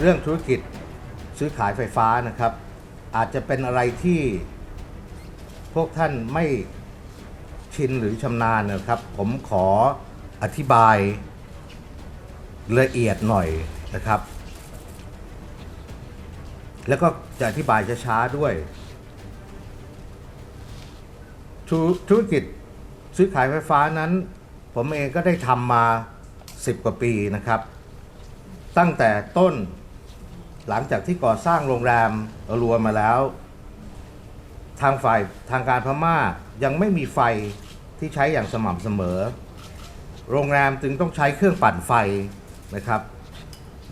เรื่องธุรกิจซื้อขายไฟฟ้านะครับ อาจจะเป็นอะไรที่พวกท่านไม่ชินหรือชำนาญนะครับ ผมขออธิบายละเอียดหน่อยนะครับ แล้วก็จะอธิบายช้าๆด้วย ธุรกิจซื้อขายไฟฟ้านั้น ผมเองก็ได้ทำมา 10 กว่าปีนะครับ ตั้งแต่ต้น หลังจากที่ก่อสร้างโรงแรมรวมมาแล้ว ทางฝ่ายทางการพม่ายังไม่มีไฟที่ใช้อย่างสม่ำเสมอ โรงแรมจึงต้องใช้เครื่องปั่นไฟนะครับ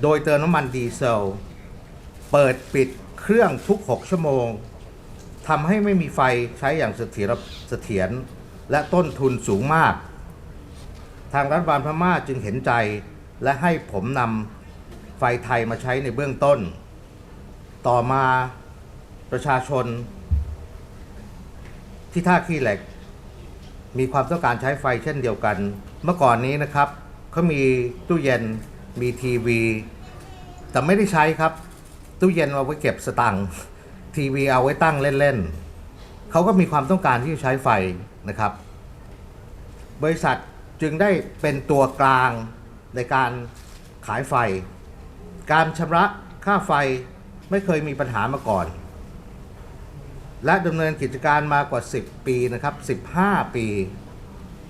โดยเติมน้ำมันดีเซล เปิดปิดเครื่องทุก 6 ชั่วโมงทำให้ไม่มีไฟใช้อย่างเสถียรเสถียรและต้นทุนสูงมาก ทางรัฐบาลพม่าจึงเห็นใจและให้ผมนำ ไฟไทยมาใช้ในเบื้องต้น ต่อมาประชาชน ที่ท่าขี้เหล็ก มีความต้องการใช้ไฟเช่นเดียวกัน เมื่อก่อนนี้นะครับเขามีตู้เย็นมีทีวี แต่ไม่ได้ใช้ครับ ตู้เย็นเอาไว้เก็บสตังค์ทีวีเอาไว้ตั้งเล่นๆเขาก็มีความต้องการที่จะใช้ไฟนะครับ บริษัทจึงได้เป็นตัวกลางในการขายไฟ การชำระค่าไฟไม่เคยมีปัญหามาก่อน และดำเนินกิจการมากว่า 10 ปีนะครับ 15 ปี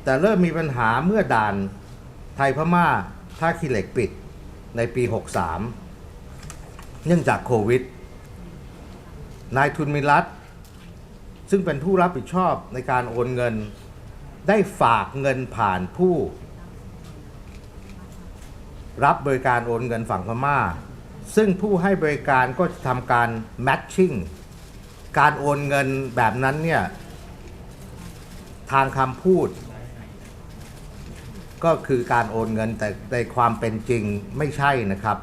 แต่เริ่มมีปัญหาเมื่อด่านไทยพม่าท่าขี้เหล็กปิดในปี 63 เนื่องจากโควิด นายทุนมิรัตซึ่งเป็นผู้รับผิดชอบในการโอนเงิน ได้ฝากเงินผ่านผู้ รับบริการโอนเงินฝั่งพม่า ซึ่งผู้ให้บริการก็จะทำการ matching การโอนเงินแบบนั้นเนี่ย ทางคำพูด ก็คือการโอนเงินแต่ในความเป็นจริงไม่ใช่นะครับ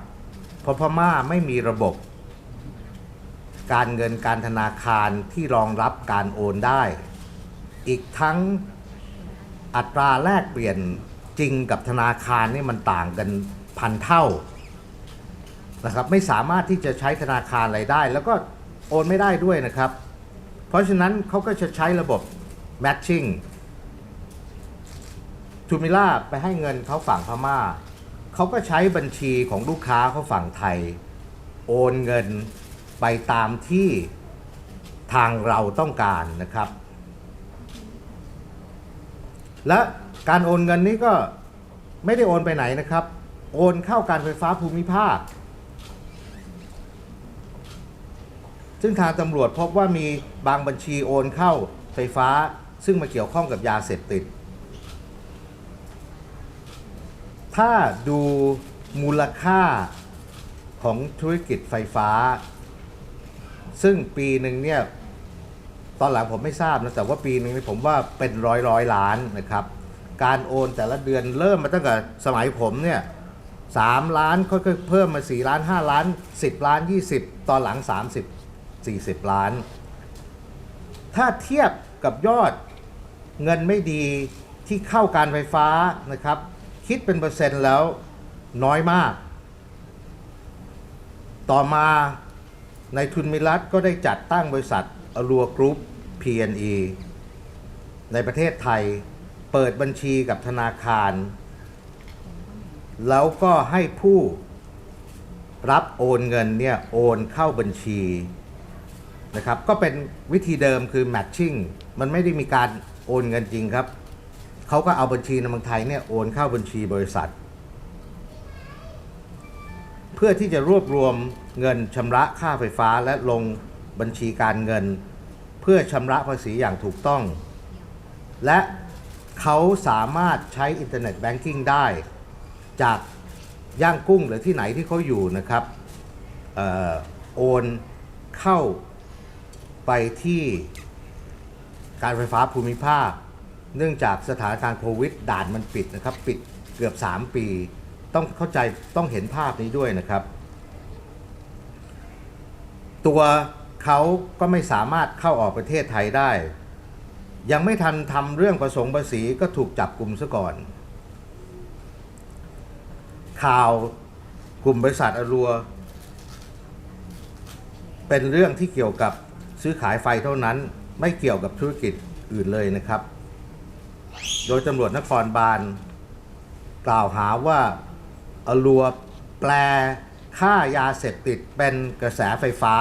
เพราะพม่าไม่มีระบบ การเงินการธนาคารที่รองรับการโอนได้ อีกทั้งอัตราแลกเปลี่ยนจริงกับธนาคารนี่มันต่างกัน พันเท่านะครับไม่สามารถที่จะใช้ธนาคารอะไรได้ แล้วก็โอนไม่ได้ด้วยนะครับ เพราะฉะนั้นเขาก็จะใช้ระบบ matching ทูมิล่าไปให้เงินเขาฝั่งพม่าเขาก็ใช้บัญชีของลูกค้าเขาฝั่งไทย โอนเงินไปตามที่ทางเราต้องการนะครับ และการโอนเงินนี้ก็ไม่ได้โอนไปไหนนะครับ โอนเข้าการไฟฟ้าภูมิภาค ซึ่งทางตำรวจพบว่ามีบางบัญชีโอนเข้าไฟฟ้า ซึ่งมาเกี่ยวข้องกับยาเสพติด ถ้าดูมูลค่าของธุรกิจไฟฟ้า ซึ่งปีหนึ่งเนี่ย ตอนหลังผมไม่ทราบนะ แต่ว่าปีหนึ่งนี่ผมว่าเป็นร้อยร้อยล้านนะครับ การโอนแต่ละเดือนเริ่มมาตั้งแต่สมัยผมเนี่ย สามล้านค่อยๆเพิ่มมาสี่ล้านห้าล้านสิบล้านยี่สิบตอนหลังสามสิบสี่สิบล้าน ถ้าเทียบกับยอดเงินไม่ดีที่เข้าการไฟฟ้านะครับ คิดเป็นเปอร์เซ็นต์แล้วน้อยมาก ต่อมาในทุนมิรัตก็ได้จัดตั้งบริษัทอรัวกรุ๊ป PNE ในประเทศไทยเปิดบัญชีกับธนาคาร แล้วก็ให้ผู้รับโอนเงินเนี่ยโอนเข้าบัญชีนะครับก็เป็นวิธีเดิมคือ matching มันไม่ได้มีการโอนเงินจริงครับเขาก็เอาบัญชีในเมืองไทยเนี่ยโอนเข้าบัญชีบริษัท เพื่อที่จะรวบรวมเงินชำระค่าไฟฟ้าและลงบัญชีการเงิน เพื่อชำระภาษีอย่างถูกต้อง และเขาสามารถใช้อินเทอร์เน็ตแบงกิ้งได้ จากย่างกุ้งหรือที่ไหนที่เขาอยู่นะครับออโอนเข้าไปที่การไฟฟ้าภูมิภาค เนื่องจากสถานการณ์โควิดด่านมันปิดนะครับ ปิดเกือบ 3 ปี ต้องเข้าใจต้องเห็นภาพนี้ด้วยนะครับ ตัวเขาก็ไม่สามารถเข้าออกประเทศไทยได้ ยังไม่ทันทำเรื่องประสงค์ภาษีก็ถูกจับกลุ่มซะก่อน ข่าวกลุ่มบริษัทอรัว เป็นเรื่องที่เกี่ยวกับซื้อขายไฟเท่านั้น ไม่เกี่ยวกับธุรกิจอื่นเลยนะครับ โดยตำรวจนครบาลกล่าวหาว่าอลัวแปลค่ายาเสพติดเป็นกระแสไฟฟ้า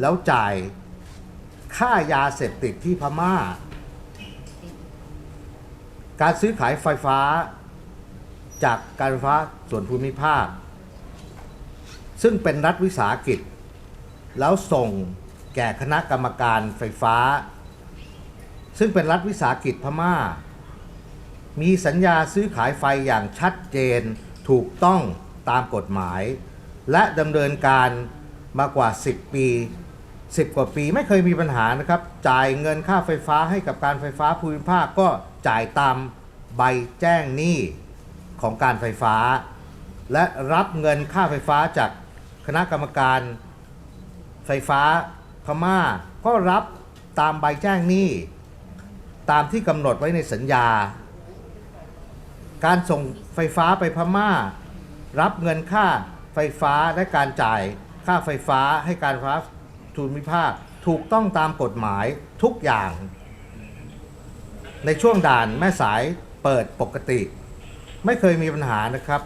แล้วจ่ายค่ายาเสพติดที่พม่า การซื้อขายไฟฟ้า จากการไฟฟ้าส่วนภูมิภาค ซึ่งเป็นรัฐวิสาหกิจ แล้วส่งแก่คณะกรรมการไฟฟ้า ซึ่งเป็นรัฐวิสาหกิจพม่า มีสัญญาซื้อขายไฟอย่างชัดเจนถูกต้องตามกฎหมาย และดำเนินการมากว่า 10 ปี 10 กว่าปีไม่เคยมีปัญหานะครับ จ่ายเงินค่าไฟฟ้าให้กับการไฟฟ้าภูมิภาคก็จ่ายตามใบแจ้งหนี้ ของการไฟฟ้า และรับเงินค่าไฟฟ้าจากคณะกรรมการไฟฟ้าพม่า ก็รับตามใบแจ้งหนี้ตามที่กำหนดไว้ในสัญญา การส่งไฟฟ้าไปพม่า รับเงินค่าไฟฟ้าและการจ่ายค่าไฟฟ้าให้การไฟฟ้าทูมิภาคถูกต้องตามกฎหมายทุกอย่าง ในช่วงด่านแม่สายเปิดปกติ ไม่เคยมีปัญหานะครับ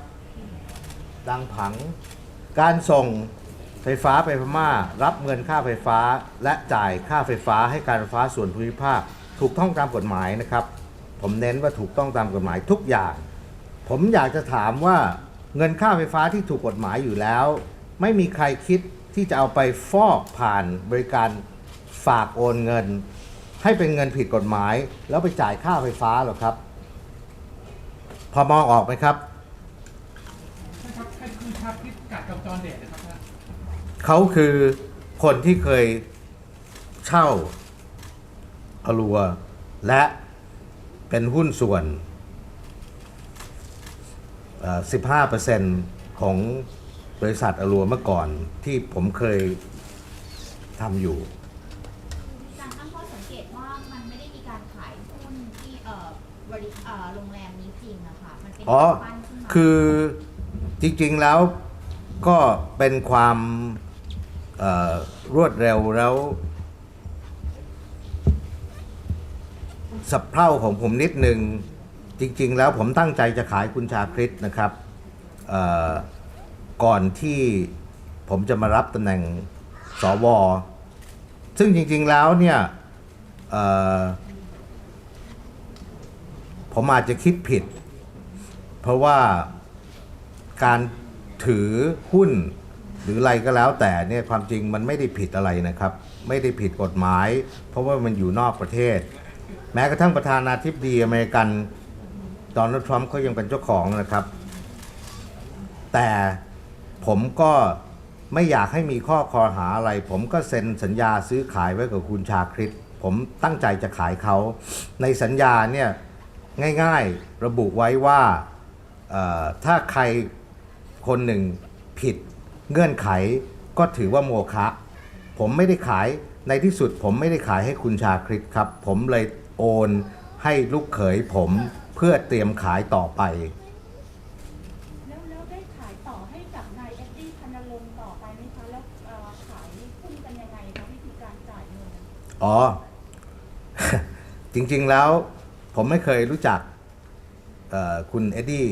ดังผัง การส่งไฟฟ้าไปพม่า รับเงินค่าไฟฟ้าและจ่ายค่าไฟฟ้าให้การไฟฟ้าส่วนภูมิภาค ถูกต้องตามกฎหมายนะครับ ผมเน้นว่าถูกต้องตามกฎหมายทุกอย่าง ผมอยากจะถามว่าเงินค่าไฟฟ้าที่ถูกกฎหมายอยู่แล้ว ไม่มีใครคิดที่จะเอาไปฟอกผ่านบริการฝากโอนเงิน ให้เป็นเงินผิดกฎหมาย แล้วไปจ่ายค่าไฟฟ้าหรอครับ พอมองออกไหมครับ ครับท่านคือชักพิษกัดจอมจรเดชนะครับท่านเขาคือคนที่เคยเช่าอลัว และเป็นหุ้นส่วนเอ่อ15%ของบริษัทอลัวเมื่อก่อนที่ผมเคยทำอยู่ อ๋อ คือจริงๆแล้วก็เป็นความรวดเร็วแล้วสับเพร่าของผมนิดนึง จริง ๆ แล้วผมตั้งใจจะขายคุณชาคริตนะครับก่อนที่ผมจะมารับตำแหน่งสว ซึ่งจริง ๆ แล้วเนี่ยผมอาจจะคิดผิด เพราะว่าการถือหุ้นหรืออะไรก็แล้วแต่เนี่ยความจริงมันไม่ได้ผิดอะไรนะครับ ไม่ได้ผิดกฎหมาย เพราะว่ามันอยู่นอกประเทศ แม้กระทั่งประธานาธิบดีอเมริกันโดนัลด์ทรัมป์เขายังเป็นเจ้าของนะครับ แต่ผมก็ไม่อยากให้มีข้อคอหาอะไร ผมก็เซ็นสัญญาซื้อขายไว้กับคุณชาคริตผมตั้งใจจะขายเขา ในสัญญาเนี่ยง่ายๆ ระบุไว้ว่า ถ้าใครคนหนึ่งผิดเงื่อนไขก็ถือว่าโมฆะผมไม่ได้ขายในที่สุดผมไม่ได้ขายให้คุณชาคริตครับ ผมเลยโอนให้ลูกเขยผมเพื่อเตรียมขายต่อไป แล้วแล้วได้ขายต่อให้กับนายเอ็ดดี้พันลงค์ต่อไปไหมคะแล้วเอ่อขายหุ้นกันยังไงคะวิธีการจ่ายเงินอ๋อ จริงๆแล้วผมไม่เคยรู้จักเอ่อคุณเอ็ดดี้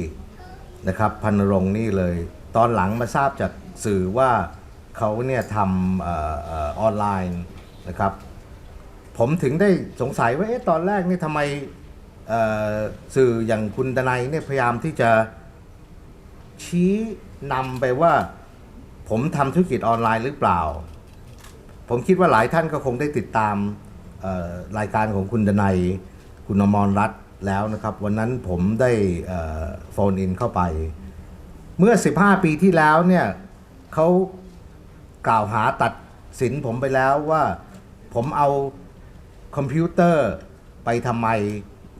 นะครับพันรงนี่เลย ตอนหลังมาทราบจากสื่อว่าเขาเนี่ยทำออนไลน์นะครับ ผมถึงได้สงสัยว่าเอ๊ะตอนแรกนี่ทำไมสื่ออย่างคุณดนัยเนี่ยพยายามที่จะชี้นำไปว่า ผมทำธุรกิจออนไลน์หรือเปล่า ผมคิดว่าหลายท่านก็คงได้ติดตามรายการของคุณดนัย คุณอมรรัตน์ แล้วนะครับ วันนั้นผมได้โฟนอินเข้าไป เมื่อ 15 ปีที่แล้วเนี่ยเขากล่าวหาตัดสินผมไปแล้วว่าผมเอาคอมพิวเตอร์ไปทำไม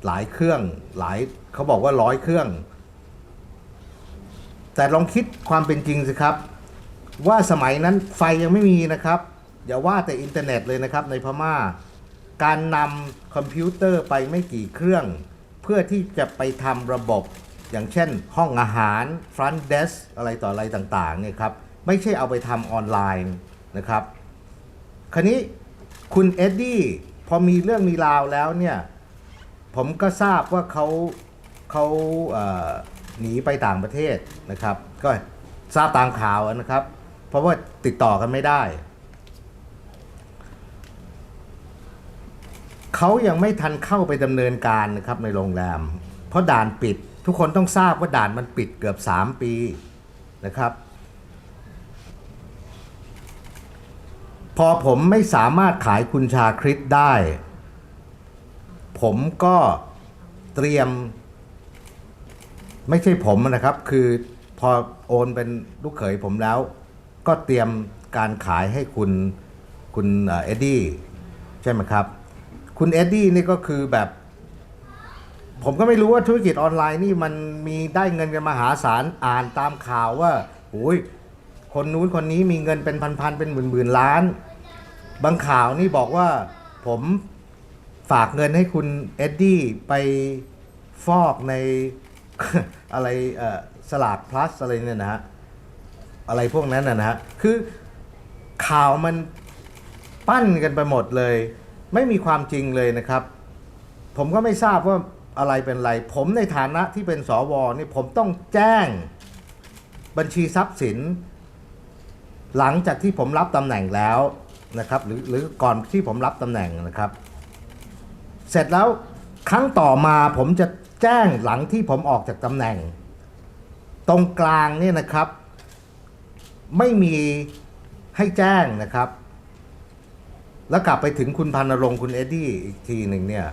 หลายเครื่องหลายเขาบอกว่าร้อยเครื่อง แต่ลองคิดความเป็นจริงสิครับ ว่าสมัยนั้นไฟยังไม่มีนะครับ อย่าว่าแต่อินเทอร์เน็ตเลยนะครับในพม่า การนำคอมพิวเตอร์ไปไม่กี่เครื่อง เพื่อที่จะไปทำระบบ อย่างเช่นห้องอาหาร front desk อะไรต่ออะไรต่างๆเนี่ยครับไม่ใช่เอาไปทำออนไลน์นะครับ คราวนี้คุณเอ็ดดี้พอมีเรื่องมีราวแล้วเนี่ยผมก็ทราบว่าเขาเขาเหนีไปต่างประเทศนะครับ ก็ทราบตามข่าวนะครับ เพราะว่าติดต่อกันไม่ได้ เขายังไม่ทันเข้าไปดำเนินการนะครับในโรงแรม เพราะด่านปิด ทุกคนต้องทราบว่าด่านมันปิดเกือบ 3 ปีนะครับ พอผมไม่สามารถขายคุณชาคริสได้ ผมก็เตรียม ไม่ใช่ผมนะครับ คือพอโอนเป็นลูกเขยผมแล้ว ก็เตรียมการขายให้คุณคุณเอ็ดดี้ใช่ไหมครับ คุณเอ็ดดี้นี่ก็คือแบบ ผมก็ไม่รู้ว่าธุรกิจออนไลน์นี่มันมีได้เงินกันมหาศาลอ่านตามข่าวว่าโอ้ยคนนู้นคนนี้มีเงินเป็นพันๆเป็นหมื่นๆล้าน บางข่าวนี่บอกว่าผมฝากเงินให้คุณเอ็ดดี้ไปฟอกในอะไรสลากพลัสอะไรเนี่ยนะฮะอะไรพวกนั้นนะฮะคือข่าวมันปั้นกันไปหมดเลย ไม่มีความจริงเลยนะครับ ผมก็ไม่ทราบว่าอะไรเป็นไร ผมในฐานะที่เป็นสวนี่ผมต้องแจ้งบัญชีทรัพย์สิน หลังจากที่ผมรับตำแหน่งแล้วนะครับ หรือหรือก่อนที่ผมรับตำแหน่งนะครับ เสร็จแล้วครั้งต่อมาผมจะแจ้งหลังที่ผมออกจากตำแหน่ง ตรงกลางเนี่ยนะครับ ไม่มีให้แจ้งนะครับ แล้วกลับไปถึงคุณพันรงค์คุณเอ็ดดี้อีกทีหนึ่งเนี่ย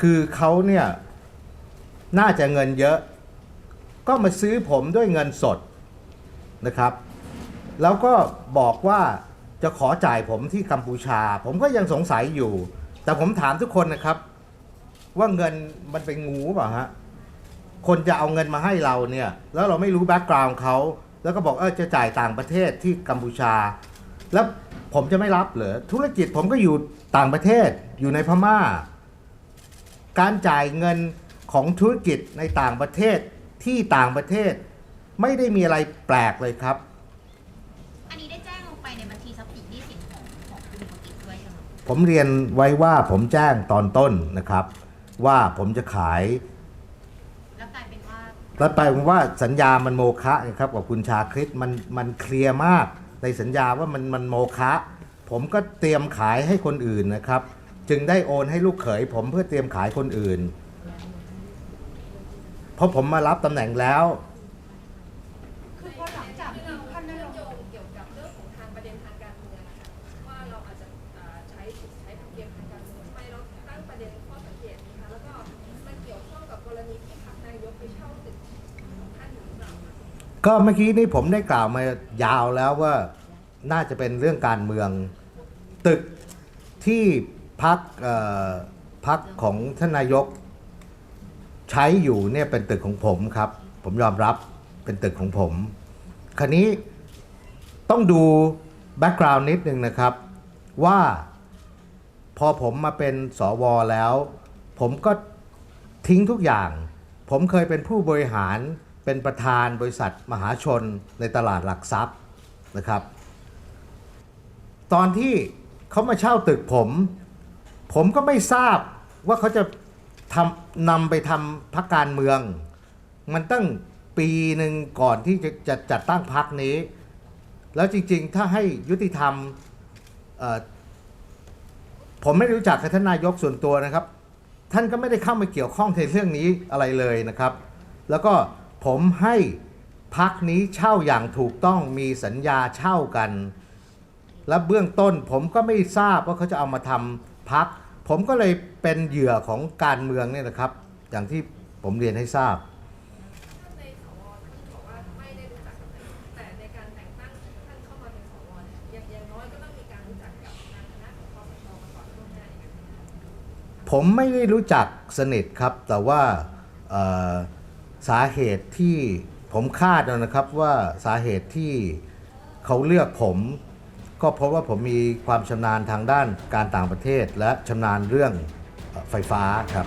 คือเขาเนี่ย น่าจะเงินเยอะ ก็มาซื้อผมด้วยเงินสดนะครับ แล้วก็บอกว่าจะขอจ่ายผมที่กัมพูชา ผมก็ยังสงสัยอยู่ แต่ผมถามทุกคนนะครับ ว่าเงินมันเป็นงูเปล่าฮะคนจะเอาเงินมาให้เราเนี่ย แล้วเราไม่รู้แบ็กกราวน์เขาแล้วก็บอกเออจะจ่ายต่างประเทศที่กัมพูชา แล้ว ผมจะไม่รับเหรอธุรกิจผมก็อยู่ต่างประเทศอยู่ในพม่า การจ่ายเงินของธุรกิจในต่างประเทศที่ต่างประเทศ ไม่ได้มีอะไรแปลกเลยครับ อันนี้ได้แจ้งลงไปในบัญชีทรัพย์สินหนี้สินของของคุณปกิจด้วยใช่ไหมผมเรียนไว้ว่าผมแจ้งตอนต้นนะครับ ว่าผมจะขายแล้วกลายเป็นว่า แล้วไปลว่าสัญญามันโมฆะนะครับกับคุณชาคริตมันมันเคลียร์มาก ในสัญญาว่ามันมันโมฆะผมก็เตรียมขายให้คนอื่นนะครับ จึงได้โอนให้ลูกเขย ผมเพื่อเตรียมขายคนอื่น เพราะผมมารับตำแหน่งแล้ว คือพอหลังจากที่ท่านนรงค์โยงเกี่ยวกับเรื่องของทางประเด็นทางการเมืองนะคะว่าเราอาจจะอ่าใช้สิทธิ์ใช้ธรรมเนียมทางการเมืองทำไมเราตั้งประเด็นข้อสังเกตนี้คะแล้วก็มันเกี่ยวข้องกับกรณีที่พรรคนายกไปเช่าตึก ก็เมื่อกี้นี้ผมได้กล่าวมายาวแล้วว่าน่าจะเป็นเรื่องการเมืองตึกที่พักพักของท่านนายกใช้อยู่เนี่ยเป็นตึกของผมครับ ผมยอมรับเป็นตึกของผม คราวนี้ต้องดูแบ็กกราวน์นิดนึงนะครับ ว่าพอผมมาเป็นสวแล้ว ผมก็ทิ้งทุกอย่าง ผมเคยเป็นผู้บริหาร เป็นประธานบริษัทมหาชนในตลาดหลักทรัพย์นะครับ ตอนที่เขามาเช่าตึกผม ผมก็ไม่ทราบว่าเขาจะทำนำไปทำพักการเมือง มันตั้งปีหนึ่งก่อนที่จะจะจัดตั้งพักนี้ แล้วจริง ๆ ถ้าให้ยุติธรรมผมไม่รู้จักกับท่านนายกส่วนตัวนะครับ ท่านก็ไม่ได้เข้ามาเกี่ยวข้องในเรื่องนี้อะไรเลยนะครับ แล้วก็ ผมให้พักนี้เช่าอย่างถูกต้องมีสัญญาเช่ากัน และเบื้องต้นผมก็ไม่ทราบว่าเขาจะเอามาทำพัก ผมก็เลยเป็นเหยื่อของการเมืองเนี่ยนะครับ อย่างที่ผมเรียนให้ทราบผมไม่ได้รู้จักสนิทครับ แต่ว่า สาเหตุที่ผมคาดนะครับว่าสาเหตุที่เขาเลือกผม ก็เพราะว่าผมมีความชำนาญทางด้านการต่างประเทศ และชำนาญเรื่องไฟฟ้าครับ